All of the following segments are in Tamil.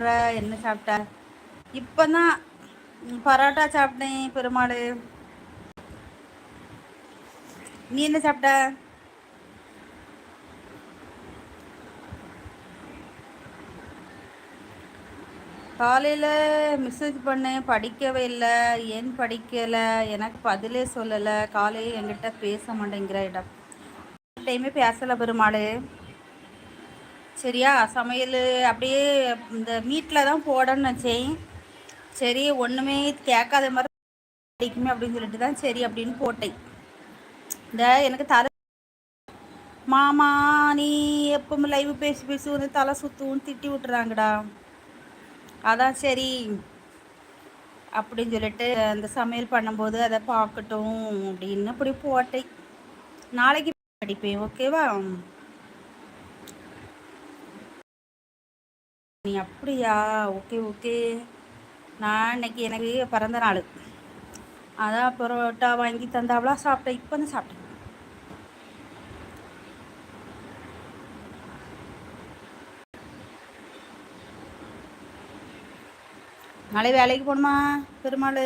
என்ன சாப்பிட்ட இப்பதான் பரோட்டா சாப்பிட்டேன் பெருமாள். நீ என்ன சாப்பிட்ட காலையில் மெசேஜ் பண்ணேன் படிக்கவே இல்லை. ஏன் படிக்கலை? எனக்கு பதிலே சொல்லலை. காலையில் என்கிட்ட பேச மாட்டேங்கிற இடம். டைமே பேசலை பெருமாள். சரியா? சமையல் அப்படியே இந்த மீட்டில் தான் போடணும்னு நினச்சேன். சரி ஒன்றுமே கேட்காத மாதிரி படிக்குமே அப்படின்னு சொல்லிட்டு தான் சரி அப்படின்னு போட்டேன். இந்த எனக்கு தலை மாமா நீ எப்பவும் லைவ் பேசி பேசி வந்து தலை சுற்றுன்னு திட்டி விட்டுறாங்கடா. அதான் சரி அப்படின்னு சொல்லிட்டு அந்த சமையல் பண்ணும்போது அதை பார்க்கட்டும் அப்படின்னு அப்படி போட்டேன். நாளைக்கு படிப்பேன் ஓகேவா நீ அப்படியா? Okay okay. நான் இன்னைக்கு எனக்கு பிறந்த நாள். அதான் பரோட்டா வாங்கி தந்தாவளா சாப்பிட்டேன். இப்போ வந்து சாப்பிட்டேன். நாளை வேலைக்கு போகணுமா பெருமாள்?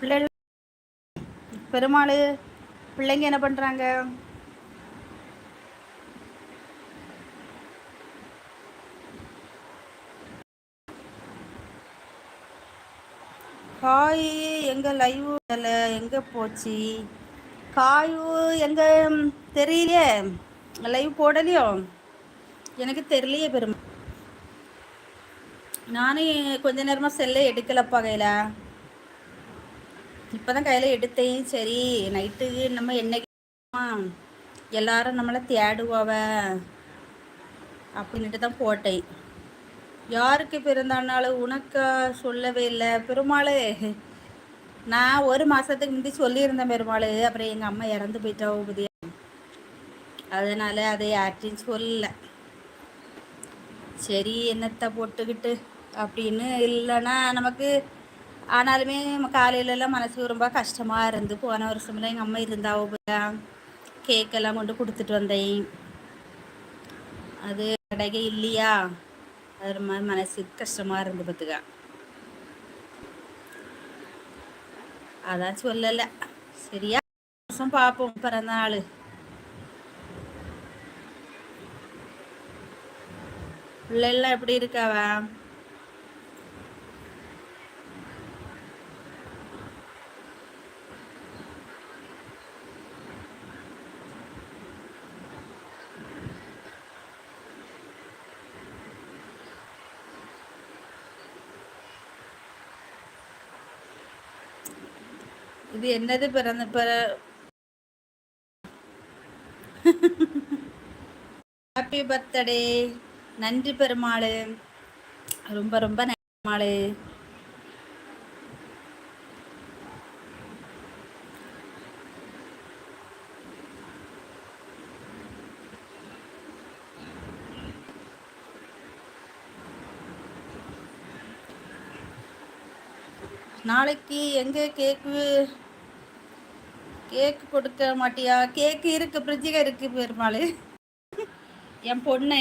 பிள்ளைகள் பெருமாள் பிள்ளைங்க என்ன பண்ணுறாங்க காய் எங்கே லைவ் எங்கே போச்சு? காயு எங்கே தெரியலையே. லைவ் போடலையோ? எனக்கு தெரியலையே பெருமை. நானும் கொஞ்ச நேரமாக செல்லை எடுக்கலப்பா கையில். இப்போ தான் கையில் எடுத்தேன். சரி நைட்டு நம்ம என்னைக்கு எல்லாரும் நம்மளை தேடுவாவ அப்படின்ட்டு தான் போட்டேன். யாருக்கு பிறந்தானாலும் உனக்கா சொல்லவே இல்லை. பெருமாள் நான் ஒரு மாதத்துக்கு முந்தி சொல்லியிருந்தேன் பெருமாள். அப்புறம் எங்கள் அம்மா இறந்து போயிட்டா உபதியா அதனால் அதை யார்ட்டையும் சொல்லல. சரி என்னத்தை போட்டுக்கிட்டு அப்படின்னு இல்லைன்னா நமக்கு ஆனாலுமே காலையிலலாம் மனசு ரொம்ப கஷ்டமாக இருந்து போன வருஷம்ல எங்கள் அம்மா இருந்தா கேக்கெல்லாம் கொண்டு கொடுத்துட்டு வந்தேன். அது கடைக்கு இல்லையா? அது மாதிரி மனசு கஷ்டமாக இருந்து பார்த்துக்கா. அதான் சொல்லலை. சரியா? வருஷம் பார்ப்போம். பிறந்த நாள். பிள்ளைலாம் எப்படி இருக்காவன் இது என்னது பிறந்த பிற ஹாப்பி பர்த்டே நன்றி பெருமாள். ரொம்ப ரொம்ப நன்றி பெருமாள். நாளைக்கு எங்கே கேக்கு? கேக்கு கொடுக்க மாட்டியா? கேக்கு இருக்கு ஃப்ரிட்ஜில் இருக்கு பெருமாள். என் பொண்ணு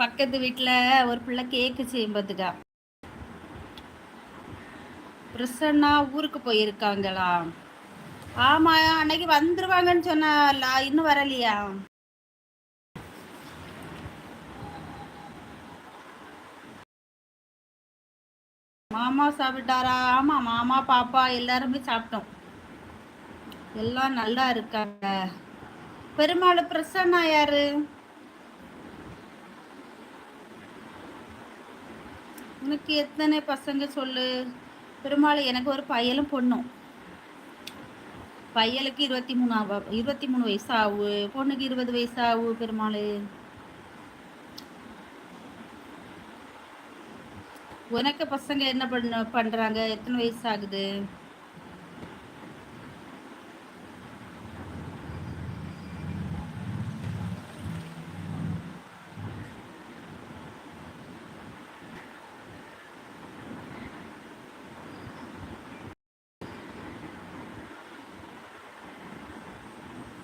பக்கத்து வீட்டில் ஒரு பிள்ளை கேக்கு செய்யும் பார்த்துக்கா. பிரசன்னா ஊருக்கு போயிருக்காங்களா? ஆமாம் அன்னைக்கு வந்துருவாங்கன்னு சொன்னாலா இன்னும் வரலையா? மாமா சாப்பிட்டாரா? ஆமாம் மாமா பாப்பா எல்லாருமே சாப்பிட்டோம். எல்லாம் நல்லா இருக்காங்க. பெருமாள் பிரசன்னா யாரு? உனக்கு எத்தனை பசங்க சொல்லு? பெருமாள் எனக்கு ஒரு பையலும் பொண்ணும். பையலுக்கு இருபத்தி மூணு இருபத்தி மூணு வயசு ஆகு பொண்ணுக்கு இருபது வயசு ஆகு பெருமாள். உனக்கு பசங்க என்ன பண்ண பண்ணுறாங்க எத்தனை வயசு ஆகுது?